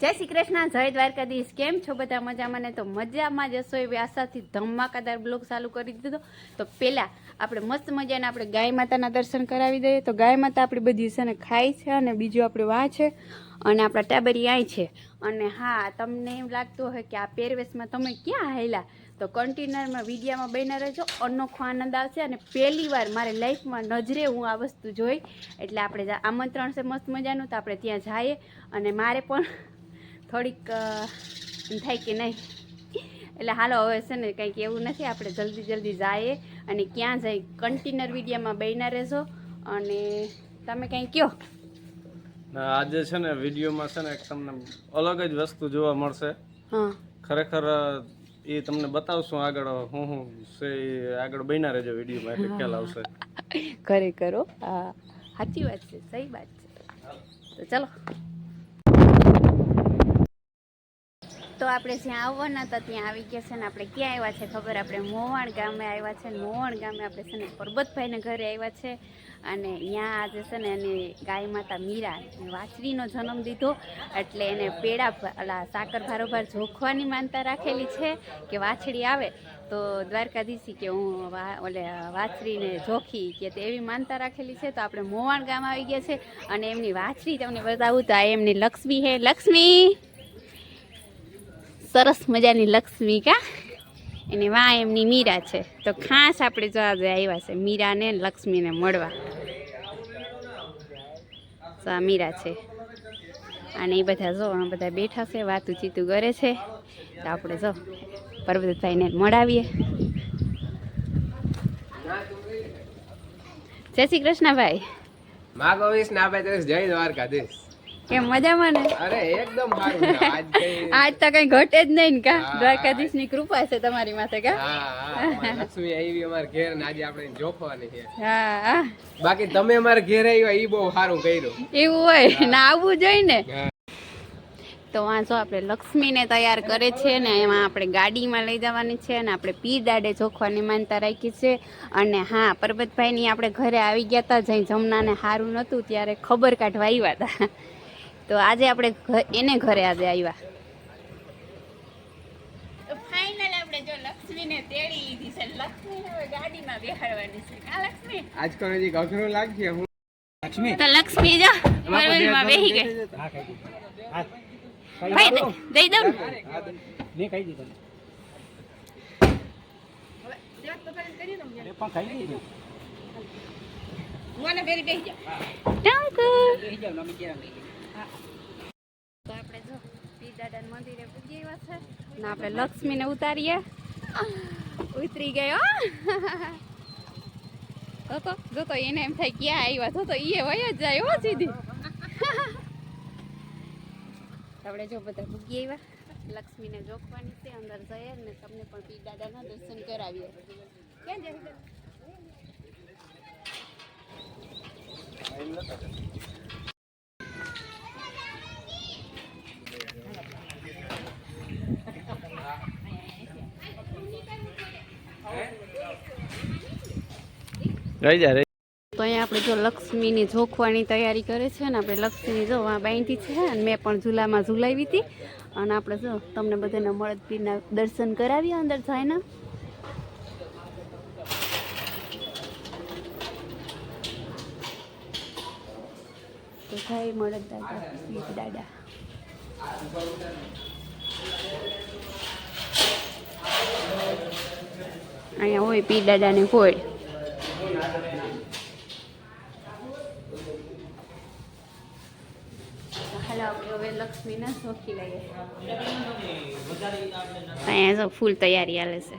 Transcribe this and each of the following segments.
જય શ્રી કૃષ્ણ, જય દ્વારકાધીશ. કેમ છો બધા મજામાં? ને તો મજામાં જશો એવી આશાથી ધમાકાદાર બ્લોગ ચાલુ કરી દીધો તો પહેલાં આપણે મસ્ત મજાને આપણે ગાય માતાના દર્શન કરાવી દઈએ. તો ગાય માતા આપણી બધી છે ને ખાય છે અને બીજું આપણે વા છે. અને આપણા ટાબરી આય છે. અને હા, તમને એમ લાગતું હોય કે આ પહેરવેશમાં તમે ક્યાં હાયલા તો કન્ટેનરમાં વિડીયામાં બન્યા રહેજો. અનોખો આનંદ આવશે. અને પહેલી વાર મારે લાઈફમાં નજરે હું આ વસ્તુ જોઈ. એટલે આપણે આમંત્રણ છે મસ્ત મજાનું. તો આપણે ત્યાં જઈએ. અને મારે પણ થોડીક થાય કે નહીં. એટલે હાલો હવે છે ને કંઈક એવું નથી આપણે જલ્દી જલ્દી જઈએ અને ક્યાં જઈ કન્ટેનર વિડીયામાં બન્યા રહેજો. અને તમે કંઈ કહો. આજે છે ને વિડીયોમાં છે ને એક તમને અલગ જ વસ્તુ જોવા મળશે. હા. ખરેખર એ તમને બતાવશું આગળ હું હું છે આગળ બન્યા રહેજો વિડીયોમાં એટલે ખ્યાલ આવશે. ખરેખર હા. સાચી વાત છે સહી વાત છે. તો ચલો. તો આપણે જ્યાં આવવાના હતા ત્યાં આવી ગયા છે ને આપણે ક્યાં આવ્યા છે ખબર? આપણે મોવાણ ગામે આવ્યા છે મોવાણ ગામે આપણે છે ને પરબતભાઈને ઘરે આવ્યા છે અને ત્યાં આજે છે ને એની ગાય માતા મીરા વાછરીનો જન્મ દીધો એટલે એને પેડા અલા સાકર ભારોભાર જોખવાની માનતા રાખેલી છે કે વાછડી આવે તો દ્વારકાધીશી કે હું ઓલે વાછરીને જોખી કે તે એવી માનતા રાખેલી છે. તો આપણે મોવાણ ગામ આવી ગયા છે અને એમની વાછરી તમને બતાવું તો આ એમની લક્ષ્મી હે. લક્ષ્મી! સરસ મજાની લક્ષ્મી કા? એની વા એમની મીરા છે. તો ખાસ આપણે જોવા જઈએ આવ્યા છે, મીરાને લક્ષ્મીને મળવા. તો આ મીરા છે. અને એ બધા જો, આ બધા બેઠા છે વાતું ચીતું કરે છે. તો આપણે જો પરબતભાઈને મળાવીએ. જય શ્રી કૃષ્ણભાઈ. માં કહીશ ના જય દ્વારકાધીશ. કેમ મજામાં ને? અરે એકદમ સારું આજ તો કઈ ઘટે જ નહીં કા. દ્વારકાધીશની કૃપા છે તમારી માથે કા? લક્ષ્મી આવી અમાર ઘેર ને આજે આપણે જોખવાની છે. હા હા. બાકી તમે અમાર ઘેર આવ્યા ઈ બહુ સારું કર્યું. એવું હોય? ના આવવું જોઈએ ને? તો વાંચો આપણે લક્ષ્મીને તૈયાર કરે છે ને એમાં આપણે ગાડીમાં લઈ જવાની છે અને આપણે પીર દાડે જોખવાની માનતા રાખી છે. અને હા પરબતભાઈની આપણે ઘરે આવી ગયા હતા જઈ જમનાને સારું નહોતું ત્યારે ખબર કાઢવા આવ્યા હતા તો આજે આપણે એને ઘરે આજે આવ્યા ફાઇનલ આપણે જો લક્ષ્મીને તેડી લીધી છે. લક્ષ્મીને હવે ગાડીમાં બેહાડવાની છે. કા લક્ષ્મી? જો પરવલમાં બેહી ગઈ. ભાઈ દઈ દઉં ટંકુ. તો આપણે જો પીર મંદિરે પૂજી આવ્યા છે. ને આપણે લક્ષ્મીને ઉતારીએ. ઉતરી ગયો તો તો, જો તો એને એમ થાય ક્યાં આવ્યા તો તો એ વય જ જાય, હો, સીધી. આપણે જો બધા ભૂગી આવ્યા લક્ષ્મીને જોખવાની છે, અંદર જઈએ ને તમને પણ પીર દાદાના દર્શન કરાવીએ. ક્યાં જાય રહી જા રહી તો અહીંયા આપણે જો લક્ષ્મીની જોખવાની તૈયારી કરે છે ને, આપણે લક્ષ્મી જો આ બાંધી છે અને મેં પણ ઝૂલામાં ઝૂલાવી હતી. અને આપણે જો તમને બધાને મળદ પીરના દર્શન કરાવીએ અંદર જઈને. તો થાય મળદ દાદા દાદા. અહીંયા હોય પી દાદાની કોડ હાલો આપણે હવે લક્ષ્મીને શોખી લઈએ. અહીંયા જો ફૂલ તૈયારી હાલે છે.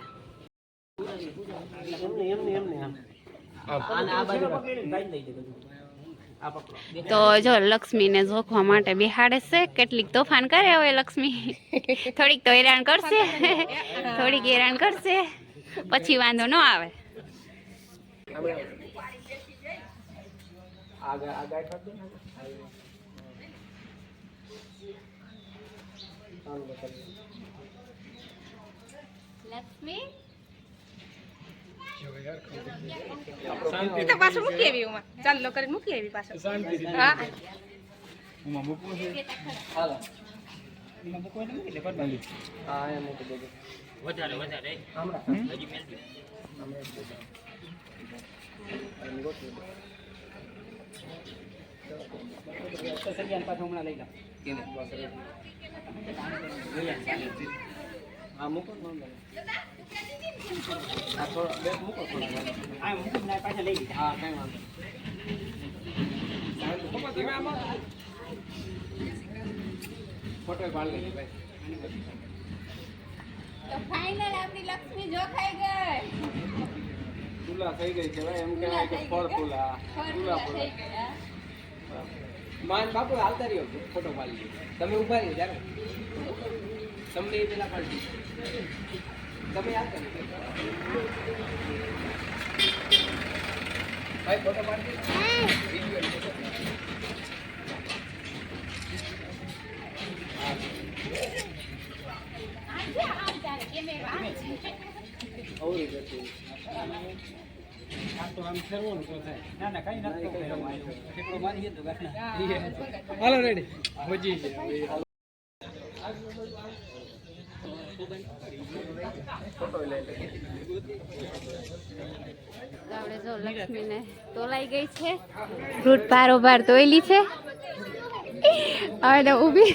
તો જો લક્ષ્મીને જોખવા માટે બિહાડે છે. કેટલીક તોફાન કરે હવે લક્ષ્મી. થોડીક તો હેરાન કરશે. થોડીક હેરાન કરશે. પછી વાંધો ન આવે. આગળ આગળ કર દે ને. લક્ષ્મી? એ તો પાછું મૂકી આવી ઉમાં. ચાલો કરીને મૂકી આવી પાછું. હા. હાલો. હા એમ મૂકી દેજો. હા મૂકો લઈ વાંધો નહીં. હા થોડા બે મૂકો થોડા હા કઈ વાંધો ફોટો પાડી લેજો ભાઈ. તો ફાઇનલ આપણી લક્ષ્મી જોખાઈ ગઈ. ફૂલા થઈ ગઈ છે ભાઈ એમ કહેવાય કે ફળ ફૂલા. ફૂલા ફૂલા. માન બાપુ હાલતા રહ્યો ફોટો પાડી તમે ઊભા રહ્યો જ્યારે તમને એ પેલા પાડી તમે આવતા ભાઈ ફોટો પાડી દેજો. વીડિયો લેજો. અવળી જતી હાલો રેડી લે આપણે જો લક્ષ્મીને તોલાઈ ગઈ છે. ફ્રૂટ બારોબાર તોયલી છે. હવે ઊભી.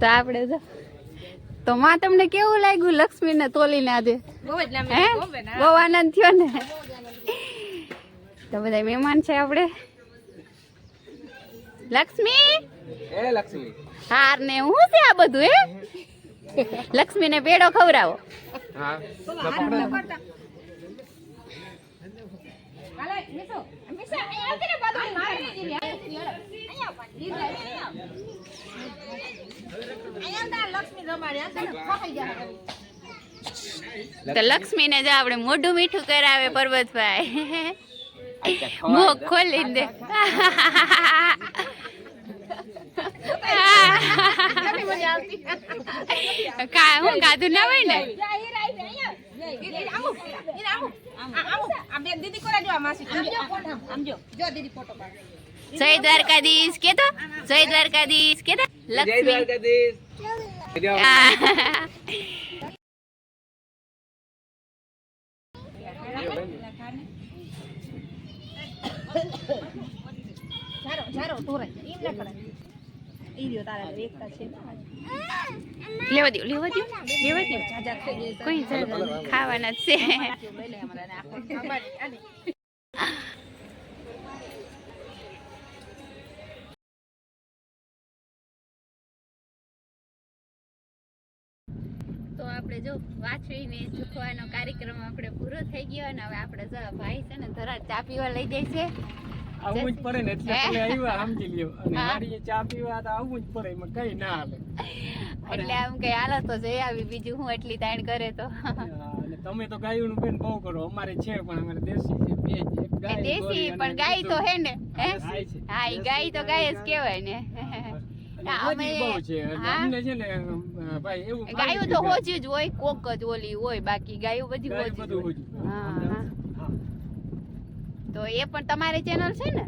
તો આપણે જો. તો માં તમને કેવું લાગ્યું લક્ષ્મીને તોલીને આજે? બહુ આનંદ થયો ને? તો બધા મહેમાન છે આપણે. લક્ષ્મી? એ લક્ષ્મી. હાર ને હું છે આ બધું હે? લક્ષ્મીને પેડો ખવડાવો. હા મીસુ, મીસુ, અહીંયા આવતી ને બાજુ મારે અંદર લક્ષ્મી ને તો જો આપણે મોઢું મીઠું કરાવે પર્વતભાઈ. મુખ ખોલી દે. હું કાધું ના હોય ને? દીદી કોરા જો, આમ આમ જો, દીદી ફોટો પાડ. જય દ્વારકાધીશ કે તો? જય દ્વારકાધીશ કે તો? લક્ષ્મી. લેવા દો લેવા દો લેવા દો જાજા થઈ ગઈ કોઈ જરૂર ખાવાના છે. આપણે જો વાછડીને ચૂકવાનો કાર્યક્રમ આપણે પૂરો થઈ ગયો અને હવે આપણે જો ભાઈ છે ને ધરા ચા પીવા લઈ જાય છે. આવું જ પડે ને એટલે? આવ્યા સમજી લ્યો. અને મારી ચા પીવા તો આવું જ પડે એમાં કઈ ના હાલે. એટલે આમ કઈ હાલો તો જઈ આવી બીજું હું એટલી તાણ કરે તો? તમે તો ગાયોનું બેન બહુ કરો અમારે છે પણ અમારે દેશી છે બે ગાય, દેશી પણ ગાય તો હે ને? હે ગાય ગાય તો ગાય જ કહેવાય ને. અમે- બહુ છે. અમને છે ને ભાઈ એવું ગાયો તો હોજી જ હોય કોક જ ઓલી હોય બાકી ગાયો બધી હોજી. હા. તો એ પણ તમારી ચેનલ છે ને?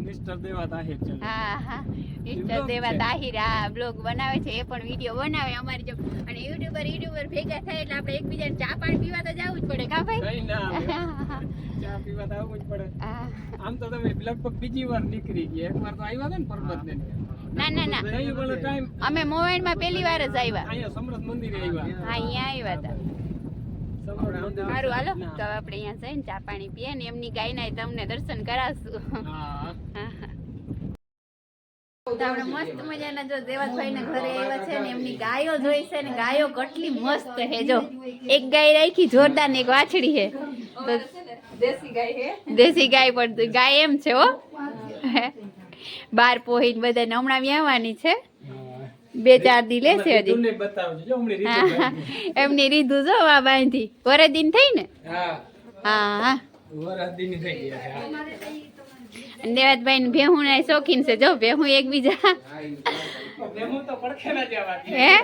મિસ્ટર દેવા તાહિર છે હા હા. મિસ્ટર દેવા. તાહિર આ બ્લોગ બનાવે છે એ પણ વીડિયો બનાવે અમારી જેમ. અને યુટ્યુબર યુટ્યુબર ભેગા થાય એટલે આપણે એકબીજાને ચા પાણી પીવા તો જવું જ પડે કા ભાઈ? ના. ચા પીવા તો આવવું જ પડે. આમ તો તમે લગભગ બીજી વાર નીકળી ગયા. એક તો આવ્યા હતા ને પરબત ને ના ના. ના નહીં પણ ટાઈમ પહેલી વાર જ આવ્યા અહીંયા સમરથ મંદિરે આવ્યા હા અહીંયા આવ્યા હતા સારું હાલો તો આપણે અહીંયા જઈને ચા પાણી પીએ ને એમની ગાયના તમને દર્શન કરાવશું. હા. હા, હા. આપણે મસ્ત મજાના જો દેવાભાઈ ને ઘરે આવ્યા છે ને એમની ગાયો જોઈ છે ને ગાયો કેટલી મસ્ત હે જો. એક ગાય રાખી જોરદાર ને એક વાછડી છે. તો દેશી ગાય હે? દેશી ગાય પણ ગાય એમ છે હો. બાર પોહીને બધાને હમણાં વ્યાવાની છે. બે ચાર દી લે છે હજી. એમની રીધું જો આ બાંધી. વરે દિન થઈ ને? હા. હા દેવાતભાઈ ને ભેહું ના શોખીન છે. જો ભેહું એકબીજા. ભેહું તો પડખે ના જવાતી. હે?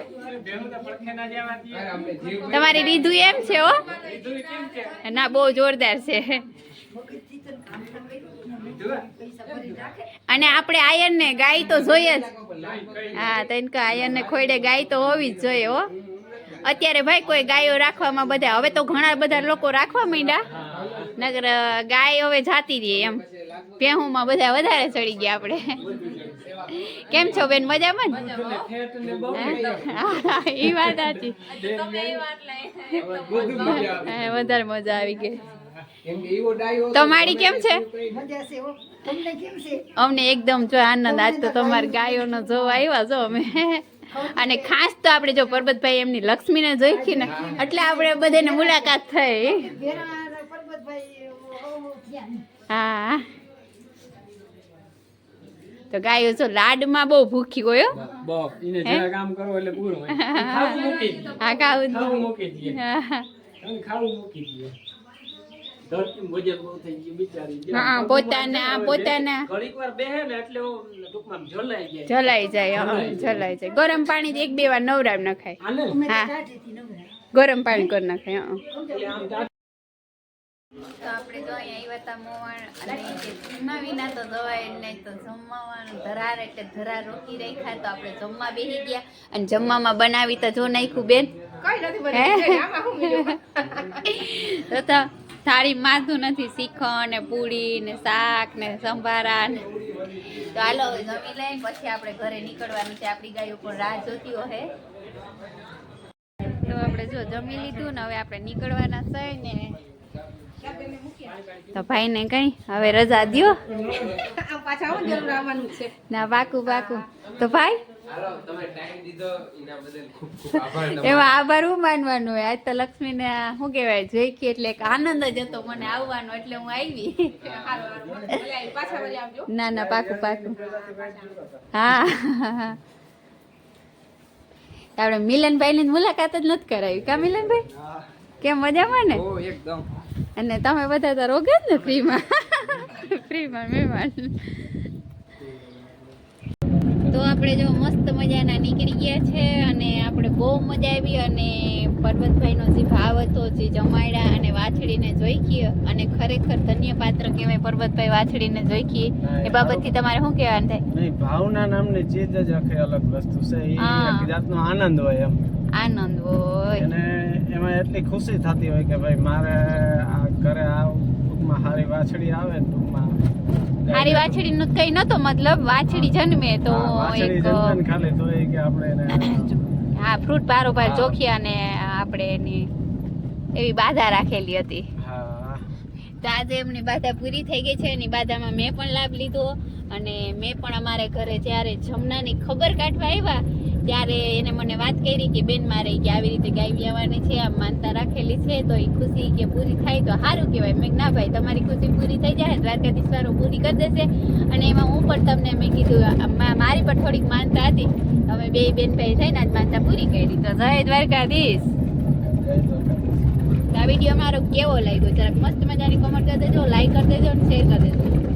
તમારી રીધું એમ છે હો? ના, બહુ જોરદાર છે. અને આપણે આયન ને ગાય તો જોઈએ જ. હા તો કહે આયન ને ખોઈડે ગાય તો હોવી જ જોઈએ હો. અત્યારે ભાઈ કોઈ ગાયો રાખવામાં બધા, હવે તો ઘણા બધા લોકો રાખવા માંડ્યા. નગર ગાય હવે જાતી રહી એમ. ભેહુંમાં બધા વધારે ચડી ગયા આપણે. કેમ છો બેન? મજામાં ને ફેટ ને બહુ એ વાત સાચી. વધારે મજા આવી ગઈ. કેમ કે એવો ડાયો હતો, તમારી કેમ છે? મજા છે હો? તમને કેમ છે? અમને એકદમ જો આનંદ આજ તો તમારી ગાયોનો જોવા આવ્યા છો અમે. અને ખાસ તો આપણે જો પરબતભાઈ એમની લક્ષ્મીને જોઈ ને એટલે આપણે બધાને મુલાકાત થઈ. હા. તો ગાયો જો લાડમાં બહુ ભૂખી ગયો હો. બહુ એને જરા કામ કરો એટલે પૂરું હોય. ખાવું મૂકી હા ખાવું ખાવું મૂકી દઈએ હા ખાવું મૂકી દઈએ ગરમ પાણી એક બે વાર નવરાવ નખાય. ગરમ પાણી કરી નખાય તો આપણે જો અહીંયા આવ્યા હતા મોવાણ અને જમવા વિના તો દવાઈ નહીં તો જમવાનું ધરાર એટલે ધરાર રોકી રાખ્યા તો આપણે જમવા બેસી ગયા. અને જમવામાં બનાવી તો જો નાખ્યું બેન. તો થાળી માથું નથી શીખણ ને પૂરી ને શાક ને સંભારા ને. તો હાલો જમી લઈ પછી આપણે ઘરે નીકળવાનું છે. આપણી ગાયો પણ રાહ જોતી હોય. તો આપણે જો જમી લીધું ને હવે આપણે નીકળવાના છે ને તો ભાઈને કઈ? હવે રજા દ્યો. આમ ને ના પાકું પાકું. તો ભાઈ? હાલો તમે ટાઈમ દીધો એના બદલ ખૂબ ખૂબ આભાર તમારો. એમાં આભાર હું માનવાનું હોય આજ તો લક્ષ્મીને શું કહેવાય જોઈ કે એટલે એક આનંદ જ હતો મને આવવાનો એટલે હું આવી. હારું, હારું. ભલે આવી, પાછા વળી આવજો ના ના પાકું પાકું. હા. આપણે મિલનભાઈ ની મુલાકાત જ નથી કરાવી. કા મિલનભાઈ? કેમ મજામાં ને? એકદમ. અને તમે બધા તો રોગે જ ને ફ્રીમાં. ફ્રીમાં મહેમાન તો આપણે જો મસ્ત મજાના નીકળી ગયા છે અને આપણે બહુ મજા આવી અને પર્વતભાઈનો જે ભાવ હતો જે જમાડ્યા અને વાછડીને જોઈ અને ખરેખર ધન્ય પાત્ર કહેવાય પર્વતભાઈ વાછડીને જોઈ ગઈ એ બાબતથી તમારે શું કહેવાનું થાય? નહીં ભાવના નામની ચીજ જ આખી અલગ વસ્તુ છે. એ જાતનો આનંદ હોય એમ. આનંદ હોય. અને એમાં એટલી ખુશી થતી હોય કે ભાઈ મારે આ ઘરે આ ટૂંકમાં હારી વાછડી આવે ટૂંકમાં. મારી વાછડી નું કઈ નતો મતલબ વાછડી જન્મે તો એક ખાલી તો એ કે આપણે હા ફ્રૂટ બારોબાર. ચોખ્યા અને આપણે એની એવી બાધા રાખેલી હતી. તો આજે એમની બાધા પૂરી થઈ ગઈ છે એની બાધામાં મેં પણ લાભ લીધો અને મેં પણ અમારે ઘરે જ્યારે જમનાની ખબર કાઢવા આવ્યા ત્યારે એને મને વાત કરી કે, બેન, મારે કે આવી રીતે ગાય લેવાની છે, આમ માનતા રાખેલી છે, તો એ ખુશી કે પૂરી થાય, તો સારું કહેવાય. મેં ના ભાઈ, તમારી ખુશી પૂરી થઈ જાય, દ્વારકાધીશ વાળો પૂરી કરી દેશે. અને એમાં હું પણ તમને મેં કીધું મારી પણ થોડીક માનતા હતી. અમે બે બેન ભાઈ થઈને આજ માનતા પૂરી કરી. તો જય દ્વારકાધીશ. આ વીડિયો મારો કેવો લાગ્યો? જરાક મસ્ત મજાની કોમેન્ટ કરી દેજો લાઈક કરી દેજો અને શેર કરી દેજો.